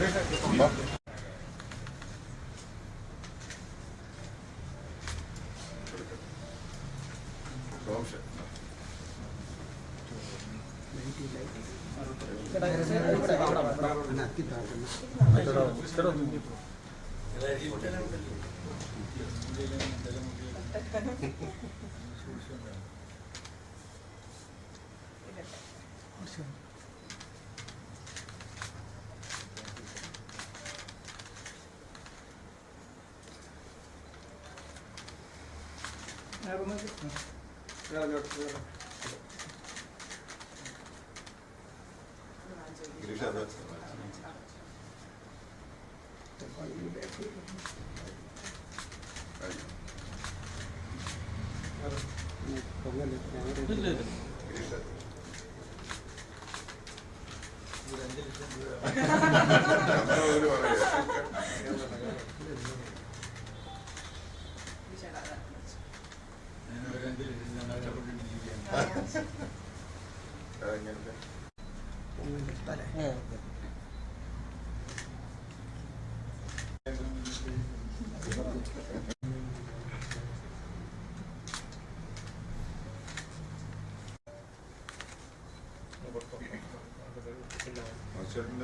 Gracias. Ver buna gitme. Ver yok. Ver. Girişe ver. Buraya K വിയിലെ വലിയ മനുഷ്യരില്ല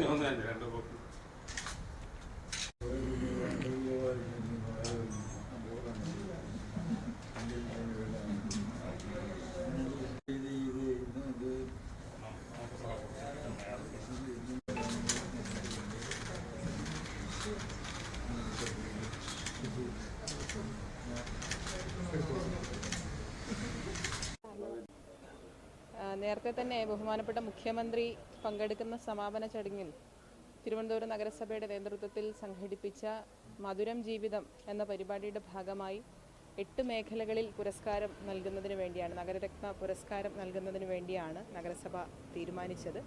Yani. നേരത്തെ തന്നെ ബഹുമാനപ്പെട്ട മുഖ്യമന്ത്രി പങ്കെടുക്കുന്ന സമാപന ചടങ്ങിൽ തിരുവനന്തപുരം നഗരസഭയുടെ നേതൃത്വത്തിൽ സംഘടിപ്പിച്ച മധുരം ജീവിതം എന്ന പരിപാടിയുടെ ഭാഗമായി എട്ട് മേഖലകളിൽ പുരസ്കാരം നൽകുന്നതിന് വേണ്ടിയാണ് നഗരരത്ന പുരസ്കാരം നൽകുന്നതിന് വേണ്ടിയാണ് നഗരസഭ തീരുമാനിച്ചത്.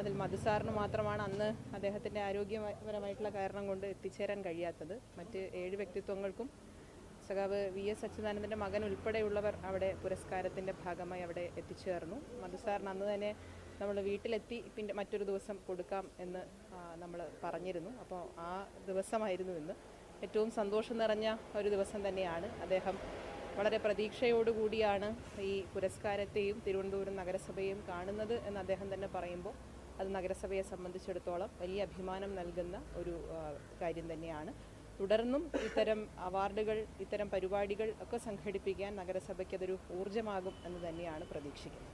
അതിൽ മധുസാറിന് മാത്രമാണ് അന്ന് അദ്ദേഹത്തിന്റെ ആരോഗ്യപരമായിട്ടുള്ള കാരണം കൊണ്ട് എത്തിച്ചേരാൻ കഴിയാത്തത്. മറ്റ് ഏഴ് വ്യക്തിത്വങ്ങൾക്കും സഖാവ് വി എസ് അച്യുതാനന്ദന്റെ മകൻ ഉൾപ്പെടെയുള്ളവർ അവിടെ പുരസ്കാരത്തിന്റെ ഭാഗമായി അവിടെ എത്തിച്ചേർന്നു. മധുസാറിന് അന്ന് തന്നെ നമ്മൾ വീട്ടിലെത്തി പിന്നെ മറ്റൊരു ദിവസം കൊടുക്കാം എന്ന് നമ്മൾ പറഞ്ഞിരുന്നു. അപ്പോൾ ആ ദിവസമായിരുന്നു ഇന്ന്. ഏറ്റവും സന്തോഷം നിറഞ്ഞ ഒരു ദിവസം തന്നെയാണ് അദ്ദേഹം. വളരെ പ്രതീക്ഷയോടുകൂടിയാണ് ഈ പുരസ്കാരത്തെയും തിരുവനന്തപുരം നഗരസഭയെയും കാണുന്നത് എന്ന് അദ്ദേഹം തന്നെ പറയുമ്പോൾ അത് നഗരസഭയെ സംബന്ധിച്ചിടത്തോളം വലിയ അഭിമാനം നൽകുന്ന ഒരു കാര്യം തന്നെയാണ്. തുടർന്നും ഇത്തരം അവാർഡുകൾ ഇത്തരം പരിപാടികൾ ഒക്കെ സംഘടിപ്പിക്കാൻ നഗരസഭയ്ക്ക് അതൊരു ഊർജമാകും എന്ന് തന്നെയാണ് പ്രതീക്ഷിക്കുന്നത്.